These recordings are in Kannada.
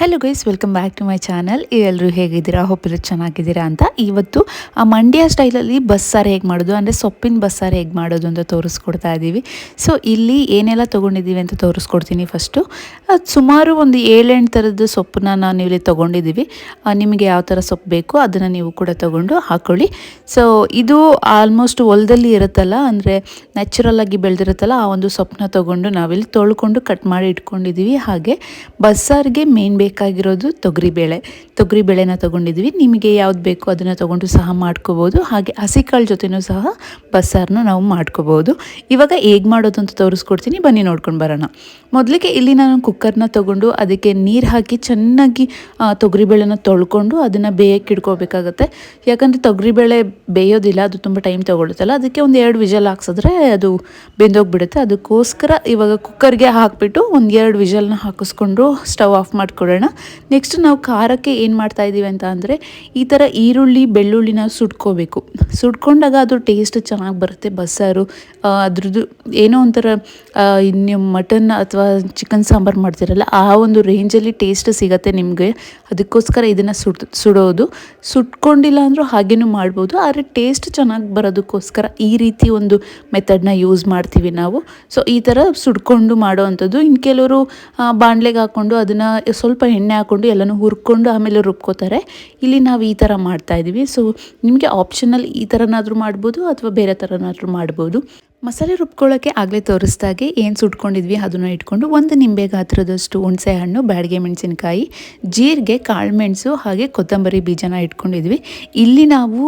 Hello guys welcome back to my channel ಎಲ್ಲರೂ ಹೇಗಿದ್ದೀರಾ? ಹೋಪಿಲ್ಲ ಚೆನ್ನಾಗಿದ್ದೀರಾ ಅಂತ ಇವತ್ತು ಆ ಮಂಡ್ಯ ಸ್ಟೈಲಲ್ಲಿ ಬಸ್ಸಾರು ಹೇಗೆ ಮಾಡೋದು, ಅಂದರೆ ಸೊಪ್ಪಿನ ಬಸ್ಸಾರು ಹೇಗೆ ಮಾಡೋದು ಅಂತ ತೋರಿಸ್ಕೊಡ್ತಾ ಇದ್ದೀವಿ ಸೊ ಇಲ್ಲಿ ಏನೆಲ್ಲ ತೊಗೊಂಡಿದ್ದೀವಿ ಅಂತ ತೋರಿಸ್ಕೊಡ್ತೀನಿ ಫಸ್ಟು ಸುಮಾರು ಒಂದು ಏಳೆಂಟು ಥರದ ಸೊಪ್ಪನ್ನ ನಾನು ಇಲ್ಲಿ ತೊಗೊಂಡಿದ್ದೀವಿ. ನಿಮಗೆ ಯಾವ ಥರ ಸೊಪ್ಪು ಬೇಕೋ ಅದನ್ನು ನೀವು ಕೂಡ ತೊಗೊಂಡು ಹಾಕ್ಕೊಳ್ಳಿ ಸೊ ಇದು ಆಲ್ಮೋಸ್ಟ್ ಹೊಲದಲ್ಲಿ ಇರುತ್ತಲ್ಲ, ಅಂದರೆ ನ್ಯಾಚುರಲ್ಲಾಗಿ ಬೆಳೆದಿರುತ್ತಲ್ಲ, ಆ ಒಂದು ಸೊಪ್ಪನ್ನ ತೊಗೊಂಡು ನಾವಿಲ್ಲಿ ತೊಳ್ಕೊಂಡು ಕಟ್ ಮಾಡಿ ಇಟ್ಕೊಂಡಿದ್ದೀವಿ. ಹಾಗೆ ಬಸ್ಸಾರಿಗೆ ಮೇನ್ ಬೇಕಾಗಿರೋದು ತೊಗರಿಬೇಳೆ. ತೊಗರಿಬೇಳೆನ ತೊಗೊಂಡಿದ್ವಿ. ನಿಮಗೆ ಯಾವ್ದು ಬೇಕೋ ಅದನ್ನು ತೊಗೊಂಡು ಸಹ ಮಾಡ್ಕೋಬೋದು. ಹಾಗೆ ಹಸಿಕಾಳು ಜೊತೆನೂ ಸಹ ಬಸ್ಸಾರನ್ನ ನಾವು ಮಾಡ್ಕೋಬೋದು. ಇವಾಗ ಹೇಗೆ ಮಾಡೋದು ಅಂತ ತೋರಿಸ್ಕೊಡ್ತೀನಿ. ಬನ್ನಿ ನೋಡ್ಕೊಂಡು ಬರೋಣ. ಮೊದಲಿಗೆ ಇಲ್ಲಿ ನಾನು ಕುಕ್ಕರ್ನ ತೊಗೊಂಡು ಅದಕ್ಕೆ ನೀರು ಹಾಕಿ ಚೆನ್ನಾಗಿ ತೊಗರಿಬೇಳೆನ ತೊಳ್ಕೊಂಡು ಅದನ್ನು ಬೇಯಕ್ಕೆ ಇಡ್ಕೋಬೇಕಾಗತ್ತೆ ಯಾಕಂದರೆ ತೊಗರಿಬೇಳೆ ಬೇಯೋದಿಲ್ಲ, ಅದು ತುಂಬ ಟೈಮ್ ತೊಗೊಳುತ್ತಲ್ಲ, ಅದಕ್ಕೆ ಒಂದು ಎರಡು ವಿಜಲ್ ಹಾಕ್ಸಿದ್ರೆ ಅದು ಬೆಂದೋಗ್ಬಿಡುತ್ತೆ. ಅದಕ್ಕೋಸ್ಕರ ಇವಾಗ ಕುಕ್ಕರ್ಗೆ ಹಾಕಿಬಿಟ್ಟು ಒಂದು ಎರಡು ವಿಜಲ್ನ ಹಾಕಿಸ್ಕೊಂಡು ಸ್ಟವ್ ಆಫ್ ಮಾಡ್ಕೊಳ್ಳೋಣ ನೆಕ್ಸ್ಟ್ ನಾವು ಖಾರಕ್ಕೆ ಏನು ಮಾಡ್ತಾ ಇದ್ದೀವಿ ಅಂತ ಅಂದರೆ ಈ ಥರ ಈರುಳ್ಳಿ, ಬೆಳ್ಳುಳ್ಳಿನ ಸುಟ್ಕೋಬೇಕು. ಸುಟ್ಕೊಂಡಾಗ ಅದು ಟೇಸ್ಟ್ ಚೆನ್ನಾಗಿ ಬರುತ್ತೆ. ಬಸ್ಸಾರು ಅದ್ರದ್ದು ಏನೋ ಒಂಥರ ನೀವು ಮಟನ್ ಅಥವಾ ಚಿಕನ್ ಸಾಂಬಾರು ಮಾಡ್ತಿರಲ್ಲ, ಆ ಒಂದು ರೇಂಜಲ್ಲಿ ಟೇಸ್ಟ್ ಸಿಗತ್ತೆ ನಿಮಗೆ. ಅದಕ್ಕೋಸ್ಕರ ಇದನ್ನು ಸುಡ್ ಸುಡೋದು. ಸುಟ್ಕೊಂಡಿಲ್ಲ ಅಂದರೂ ಹಾಗೇನೂ ಮಾಡ್ಬೋದು. ಆದರೆ ಟೇಸ್ಟ್ ಚೆನ್ನಾಗಿ ಬರೋದಕ್ಕೋಸ್ಕರ ಈ ರೀತಿ ಒಂದು ಮೆಥಡ್ನ ಯೂಸ್ ಮಾಡ್ತೀವಿ ನಾವು. ಸೊ ಈ ಥರ ಸುಡ್ಕೊಂಡು ಮಾಡೋ ಅಂಥದ್ದು ಇನ್ನು ಕೆಲವರು ಬಾಣಲೆಗೆ ಹಾಕ್ಕೊಂಡು ಅದನ್ನು ಸ್ವಲ್ಪ ಎಣ್ಣೆ ಹಾಕ್ಕೊಂಡು ಎಲ್ಲನೂ ಹುರ್ಕೊಂಡು ಆಮೇಲೆ ರುಬ್ಕೋತಾರೆ. ಇಲ್ಲಿ ನಾವು ಈ ಥರ ಮಾಡ್ತಾ ಇದ್ದೀವಿ ಸೊ ನಿಮಗೆ ಆಪ್ಷನಲ್ ಈ ಥರನಾದರೂ ಮಾಡ್ಬೋದು ಅಥವಾ ಬೇರೆ ಥರನಾದರೂ ಮಾಡ್ಬೋದು. ಮಸಾಲೆ ರುಬ್ಕೊಳ್ಳೋಕ್ಕೆ ಆಗಲೇ ತೋರಿಸ್ದಾಗೆ ಏನು ಸುಟ್ಕೊಂಡಿದ್ವಿ ಅದನ್ನು ಇಟ್ಕೊಂಡು ಒಂದು ನಿಂಬೆ ಗಾತ್ರದಷ್ಟು ಹುಣಸೆ ಹಣ್ಣು ಮೆಣಸಿನಕಾಯಿ ಮೆಣಸಿನ್ಕಾಯಿ, ಜೀರಿಗೆ, ಕಾಳುಮೆಣಸು ಹಾಗೆ ಕೊತ್ತಂಬರಿ ಬೀಜನ ಇಟ್ಕೊಂಡಿದ್ವಿ. ಇಲ್ಲಿ ನಾವು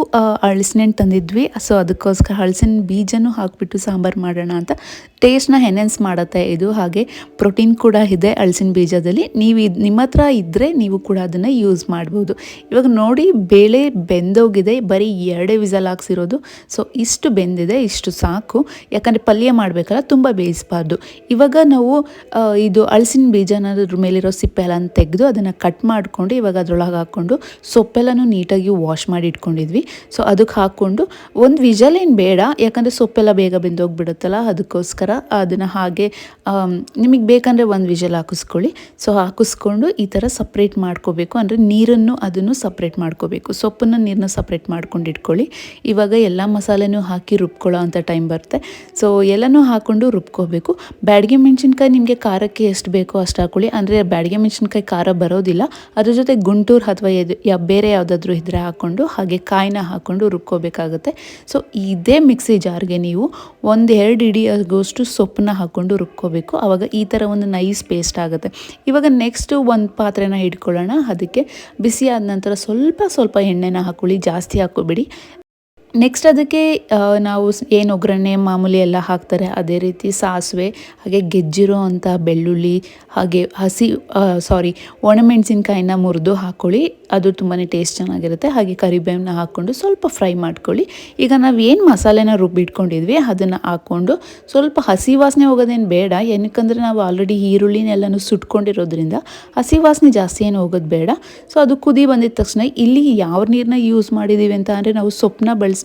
ಹಳಸಿನೆಣ್ಣು ತಂದಿದ್ವಿ. ಸೊ ಅದಕ್ಕೋಸ್ಕರ ಹಳಸಿನ ಬೀಜನೂ ಹಾಕಿಬಿಟ್ಟು ಸಾಂಬಾರು ಮಾಡೋಣ ಅಂತ ಟೇಸ್ಟ್ನ ಎನ್ಹೆನ್ಸ್ ಮಾಡುತ್ತೆ ಇದು. ಹಾಗೆ ಪ್ರೋಟೀನ್ ಕೂಡ ಇದೆ ಹಳಸಿನ ಬೀಜದಲ್ಲಿ. ನೀವು ಇದು, ನಿಮ್ಮ ಹತ್ರ ಇದ್ದರೆ ನೀವು ಕೂಡ ಅದನ್ನು ಯೂಸ್ ಮಾಡ್ಬೋದು. ಇವಾಗ ನೋಡಿ, ಬೇಳೆ ಬೆಂದೋಗಿದೆ. ಬರೀ ಎರಡೇ ವಿಸಲ್ ಹಾಕ್ಸಿರೋದು. ಸೊ ಇಷ್ಟು ಬೆಂದಿದೆ, ಇಷ್ಟು ಸಾಕು. ಯಾಕಂದರೆ ಪಲ್ಯ ಮಾಡಬೇಕಲ್ಲ, ತುಂಬ ಬೇಯಿಸಬಾರ್ದು. ಇವಾಗ ನಾವು ಇದು ಅಳಸಿನ ಬೀಜನ ಅದ್ರ ಮೇಲಿರೋ ಸಿಪ್ಪೆ ಎಲ್ಲ ತೆಗೆದು ಅದನ್ನು ಕಟ್ ಮಾಡಿಕೊಂಡು ಇವಾಗ ಅದರೊಳಗೆ ಹಾಕ್ಕೊಂಡು ಸೊಪ್ಪೆಲ್ಲನೂ ನೀಟಾಗಿ ವಾಶ್ ಮಾಡಿ ಇಟ್ಕೊಂಡಿದ್ವಿ. ಸೊ ಅದಕ್ಕೆ ಹಾಕ್ಕೊಂಡು ಒಂದು ವಿಜಲ್ ಏನು ಬೇಡ, ಯಾಕಂದರೆ ಸೊಪ್ಪೆಲ್ಲ ಬೇಗ ಬೆಂದೋಗ್ಬಿಡುತ್ತಲ್ಲ, ಅದಕ್ಕೋಸ್ಕರ ಅದನ್ನು ಹಾಗೆ ನಿಮಗೆ ಬೇಕಂದರೆ ಒಂದು ವಿಜಲ್ ಹಾಕಿಸ್ಕೊಳ್ಳಿ. ಸೊ ಹಾಕಿಸ್ಕೊಂಡು ಈ ಥರ ಸಪ್ರೇಟ್ ಮಾಡ್ಕೋಬೇಕು. ಅಂದರೆ ನೀರನ್ನು ಅದನ್ನು ಸಪ್ರೇಟ್ ಮಾಡ್ಕೋಬೇಕು. ಸೊಪ್ಪನ್ನು ನೀರನ್ನ ಸಪ್ರೇಟ್ ಮಾಡ್ಕೊಂಡು ಇಟ್ಕೊಳ್ಳಿ. ಇವಾಗ ಎಲ್ಲ ಮಸಾಲೆನೂ ಹಾಕಿ ರುಬ್ಕೊಳ್ಳೋ ಅಂಥ ಟೈಮ್ ಬರುತ್ತೆ. ಸೊ ಎಲ್ಲನೂ ಹಾಕ್ಕೊಂಡು ರುಬ್ಕೋಬೇಕು. ಬ್ಯಾಡಿಗೆ ಮೆಣಸಿನ್ಕಾಯಿ ನಿಮಗೆ ಖಾರಕ್ಕೆ ಎಷ್ಟು ಬೇಕೋ ಅಷ್ಟು ಹಾಕೊಳ್ಳಿ. ಅಂದರೆ ಬ್ಯಾಡಿಗೆ ಮೆಣಸಿನ್ಕಾಯಿ ಖಾರ ಬರೋದಿಲ್ಲ. ಅದ್ರ ಜೊತೆ ಗುಂಟೂರು ಅಥವಾ ಎದು, ಯಾ, ಬೇರೆ ಯಾವುದಾದ್ರೂ ಇದ್ದರೆ ಹಾಕ್ಕೊಂಡು ಹಾಗೆ ಕಾಯಿನ ಹಾಕ್ಕೊಂಡು ರುಬ್ಕೋಬೇಕಾಗುತ್ತೆ. ಸೊ ಇದೇ ಮಿಕ್ಸಿ ಜಾರ್ಗೆ ನೀವು ಒಂದು ಎರಡು ಇಡಿಯಾಗೋಷ್ಟು ಸೊಪ್ಪನ್ನ ಹಾಕ್ಕೊಂಡು ರುಬ್ಕೋಬೇಕು. ಆವಾಗ ಈ ಥರ ಒಂದು ನೈಸ್ ಪೇಸ್ಟ್ ಆಗುತ್ತೆ. ಇವಾಗ ನೆಕ್ಸ್ಟು ಒಂದು ಪಾತ್ರೆನ ಇಟ್ಕೊಳ್ಳೋಣ ಅದಕ್ಕೆ ಬಿಸಿ ಆದ ನಂತರ ಸ್ವಲ್ಪ ಸ್ವಲ್ಪ ಎಣ್ಣೆನ ಹಾಕೊಳ್ಳಿ. ಜಾಸ್ತಿ ಹಾಕ್ಕೋಬೇಡಿ. ನೆಕ್ಸ್ಟ್ ಅದಕ್ಕೆ ನಾವು ಏನು ಒಗ್ಗರಣೆ ಮಾಮೂಲಿ ಎಲ್ಲ ಹಾಕ್ತಾರೆ, ಅದೇ ರೀತಿ ಸಾಸಿವೆ, ಹಾಗೆ ಗೆಜ್ಜಿರೋ ಅಂಥ ಬೆಳ್ಳುಳ್ಳಿ, ಹಾಗೆ ಹಸಿ ಸಾರಿ ಒಣಮೆಣಸಿನ್ಕಾಯಿನ ಮುರಿದು ಹಾಕ್ಕೊಳ್ಳಿ ಅದು ತುಂಬಾ ಟೇಸ್ಟ್ ಚೆನ್ನಾಗಿರುತ್ತೆ. ಹಾಗೆ ಕರಿಬೇವನ್ನ ಹಾಕ್ಕೊಂಡು ಸ್ವಲ್ಪ ಫ್ರೈ ಮಾಡ್ಕೊಳ್ಳಿ. ಈಗ ನಾವು ಏನು ಮಸಾಲೆನ ರುಬ್ಬಿಟ್ಕೊಂಡಿದ್ವಿ ಅದನ್ನು ಹಾಕ್ಕೊಂಡು ಸ್ವಲ್ಪ ಹಸಿ ವಾಸನೆ ಹೋಗೋದೇನು ಬೇಡ. ಏನಕ್ಕಂದರೆ ನಾವು ಆಲ್ರೆಡಿ ಈರುಳ್ಳಿನೆಲ್ಲನೂ ಸುಟ್ಕೊಂಡಿರೋದ್ರಿಂದ ಹಸಿ ವಾಸನೆ ಜಾಸ್ತಿ ಏನು ಹೋಗೋದು ಬೇಡ. ಸೊ ಅದು ಕುದಿ ಬಂದಿದ ತಕ್ಷಣ ಇಲ್ಲಿ ಯಾವ ನೀರನ್ನ ಯೂಸ್ ಮಾಡಿದ್ದೀವಿ ಅಂತ ಅಂದರೆ ನಾವು ಸೊಪ್ಪನ್ನ ಬಳಸ್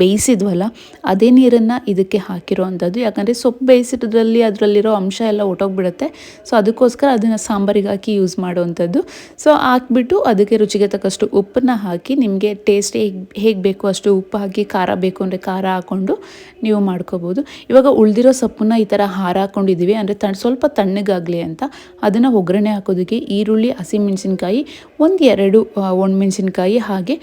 ಬೇಯಿಸಿದ್ವಲ್ಲ, ಅದೇ ನೀರನ್ನು ಇದಕ್ಕೆ ಹಾಕಿರೋ ಅಂಥದ್ದು ಯಾಕಂದರೆ ಸೊಪ್ಪು ಬೇಯಿಸಿದ್ರಲ್ಲಿ ಅದರಲ್ಲಿರೋ ಅಂಶ ಎಲ್ಲ ಒಟ್ಟೋಗ್ಬಿಡುತ್ತೆ. ಸೊ ಅದಕ್ಕೋಸ್ಕರ ಅದನ್ನು ಸಾಂಬಾರಿಗೆ ಹಾಕಿ ಯೂಸ್ ಮಾಡುವಂಥದ್ದು. ಸೊ ಹಾಕ್ಬಿಟ್ಟು ಅದಕ್ಕೆ ರುಚಿಗೆ ತಕ್ಕಷ್ಟು ಉಪ್ಪನ್ನ ಹಾಕಿ ನಿಮಗೆ ಟೇಸ್ಟ್ ಹೇಗೆ ಹೇಗೆ ಬೇಕು ಅಷ್ಟು ಉಪ್ಪು ಹಾಕಿ ಖಾರ ಬೇಕು ಅಂದರೆ ಖಾರ ಹಾಕ್ಕೊಂಡು ನೀವು ಮಾಡ್ಕೋಬೋದು. ಇವಾಗ ಉಳಿದಿರೋ ಸೊಪ್ಪನ್ನ ಈ ಥರ ಹಾರ ಹಾಕ್ಕೊಂಡಿದ್ದೀವಿ ಅಂದರೆ ತಣ್ಣ ಸ್ವಲ್ಪ ತಣ್ಣಗಾಗಲಿ ಅಂತ. ಅದನ್ನು ಒಗ್ಗರಣೆ ಹಾಕೋದಕ್ಕೆ ಈರುಳ್ಳಿ, ಹಸಿಮೆಣಸಿನ್ಕಾಯಿ, ಒಂದು ಎರಡು ಒಣಮೆಣಸಿನ್ಕಾಯಿ ಹಾಗೆ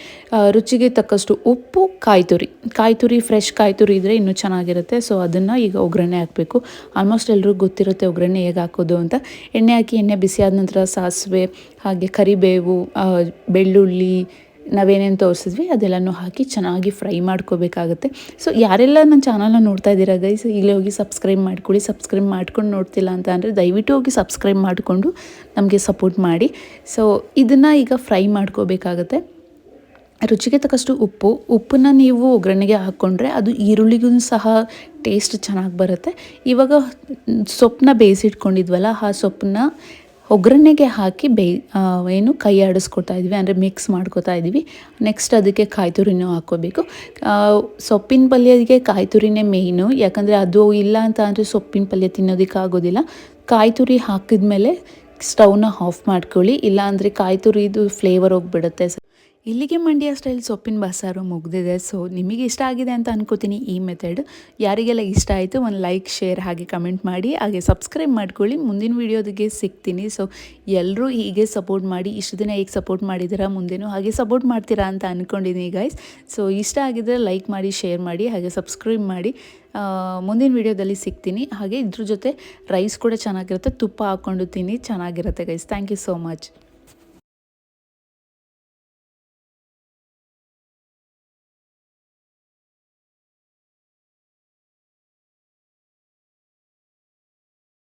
ರುಚಿಗೆ ತಕ್ಕಷ್ಟು ಉಪ್ಪು ಕಾಯಿ ತುರಿ ಕಾಯಿ ತುರಿ ಫ್ರೆಶ್ ಕಾಯಿ ತುರಿ ಇದ್ದರೆ ಇನ್ನೂ ಚೆನ್ನಾಗಿರುತ್ತೆ. ಸೊ ಅದನ್ನು ಈಗ ಒಗ್ಗರಣೆ ಹಾಕಬೇಕು. ಆಲ್ಮೋಸ್ಟ್ ಎಲ್ಲರಿಗೂ ಗೊತ್ತಿರುತ್ತೆ ಒಗ್ಗರಣೆ ಹೇಗೆ ಹಾಕೋದು ಅಂತ. ಎಣ್ಣೆ ಹಾಕಿ ಎಣ್ಣೆ ಬಿಸಿ ಆದ ನಂತರ ಸಾಸಿವೆ, ಹಾಗೆ ಕರಿಬೇವು ಬೆಳ್ಳುಳ್ಳಿ, ನಾವೇನೇನು ತೋರಿಸಿದ್ವಿ, ಅದೆಲ್ಲನೂ ಹಾಕಿ ಚೆನ್ನಾಗಿ ಫ್ರೈ ಮಾಡ್ಕೋಬೇಕಾಗುತ್ತೆ. ಸೊ ಯಾರೆಲ್ಲ ನನ್ನ ಚಾನಲ್ನ ನೋಡ್ತಾ ಇದ್ದೀರಾ ಗೈಸ್ ಈಗಲೇ ಹೋಗಿ ಸಬ್ಸ್ಕ್ರೈಬ್ ಮಾಡ್ಕೊಳ್ಳಿ. ಸಬ್ಸ್ಕ್ರೈಬ್ ಮಾಡ್ಕೊಂಡು ನೋಡ್ತಿಲ್ಲ ಅಂತ ಅಂದರೆ ದಯವಿಟ್ಟು ಹೋಗಿ ಸಬ್ಸ್ಕ್ರೈಬ್ ಮಾಡಿಕೊಂಡು ನಮಗೆ ಸಪೋರ್ಟ್ ಮಾಡಿ. ಸೊ ಇದನ್ನು ಈಗ ಫ್ರೈ ಮಾಡ್ಕೋಬೇಕಾಗತ್ತೆ. ರುಚಿಗೆ ತಕ್ಕಷ್ಟು ಉಪ್ಪು, ಉಪ್ಪನ್ನ ನೀವು ಒಗ್ಗರಣೆಗೆ ಹಾಕ್ಕೊಂಡ್ರೆ ಅದು ಈರುಳ್ಳಿಗೂ ಸಹ ಟೇಸ್ಟ್ ಚೆನ್ನಾಗಿ ಬರುತ್ತೆ. ಇವಾಗ ಸೊಪ್ಪನ್ನ ಬೇಯಿಸಿಟ್ಕೊಂಡಿದ್ವಲ್ಲ, ಆ ಸೊಪ್ಪನ್ನ ಒಗ್ಗರಣೆಗೆ ಹಾಕಿ ಬೇಯ್ ಏನು ಕೈ ಆಡಿಸ್ಕೊತಾ ಇದ್ವಿ, ಅಂದರೆ ಮಿಕ್ಸ್ ಮಾಡ್ಕೊತಾ ಇದ್ವಿ. ನೆಕ್ಸ್ಟ್ ಅದಕ್ಕೆ ಕಾಯಿ ತುರಿನೂ ಹಾಕ್ಕೋಬೇಕು ಸೊಪ್ಪಿನ ಪಲ್ಯಕ್ಕೆ ಕಾಯಿ ತುರಿನೇ ಮೇಯ್ನು ಯಾಕಂದರೆ ಅದು ಇಲ್ಲ ಅಂತ ಅಂದರೆ ಸೊಪ್ಪಿನ ಪಲ್ಯ ತಿನ್ನೋದಕ್ಕೆ ಆಗೋದಿಲ್ಲ. ಕಾಯಿ ತುರಿ ಹಾಕಿದ್ಮೇಲೆ ಸ್ಟವ್ನ ಆಫ್ ಮಾಡ್ಕೊಳ್ಳಿ, ಇಲ್ಲಾಂದರೆ ಕಾಯಿ ತುರಿದು ಫ್ಲೇವರ್ ಹೋಗ್ಬಿಡುತ್ತೆ. ಇಲ್ಲಿಗೆ ಮಂಡ್ಯ ಸ್ಟೈಲ್ ಸೊಪ್ಪಿನ ಬಸ್ಸಾರು ಮುಗ್ದಿದೆ. ಸೊ ನಿಮಗೆ ಇಷ್ಟ ಆಗಿದೆ ಅಂತ ಅನ್ಕೋತೀನಿ ಈ ಮೆಥಡ್ ಯಾರಿಗೆಲ್ಲ ಇಷ್ಟ ಆಯಿತು ಒಂದು ಲೈಕ್ ಶೇರ್ ಹಾಗೆ ಕಮೆಂಟ್ ಮಾಡಿ. ಹಾಗೆ ಸಬ್ಸ್ಕ್ರೈಬ್ ಮಾಡ್ಕೊಳ್ಳಿ. ಮುಂದಿನ ವೀಡಿಯೋದಿಗೆ ಸಿಗ್ತೀನಿ. ಸೊ ಎಲ್ಲರೂ ಹೀಗೆ ಸಪೋರ್ಟ್ ಮಾಡಿ. ಇಷ್ಟು ದಿನ ಹೇಗೆ ಸಪೋರ್ಟ್ ಮಾಡಿದ್ದೀರಾ ಮುಂದೆನೂ ಹಾಗೆ ಸಪೋರ್ಟ್ ಮಾಡ್ತೀರಾ ಅಂತ ಅಂದ್ಕೊಂಡಿದ್ದೀನಿ ಗೈಸ್ ಸೊ ಇಷ್ಟ ಆಗಿದ್ರೆ ಲೈಕ್ ಮಾಡಿ ಶೇರ್ ಮಾಡಿ, ಹಾಗೆ ಸಬ್ಸ್ಕ್ರೈಬ್ ಮಾಡಿ. ಮುಂದಿನ ವೀಡಿಯೋದಲ್ಲಿ ಸಿಗ್ತೀನಿ. ಹಾಗೆ ಇದ್ರ ಜೊತೆ ರೈಸ್ ಕೂಡ ಚೆನ್ನಾಗಿರುತ್ತೆ. ತುಪ್ಪ ಹಾಕ್ಕೊಂಡು ತಿನ್ನಿ. ಚೆನ್ನಾಗಿರುತ್ತೆ guys thank you so much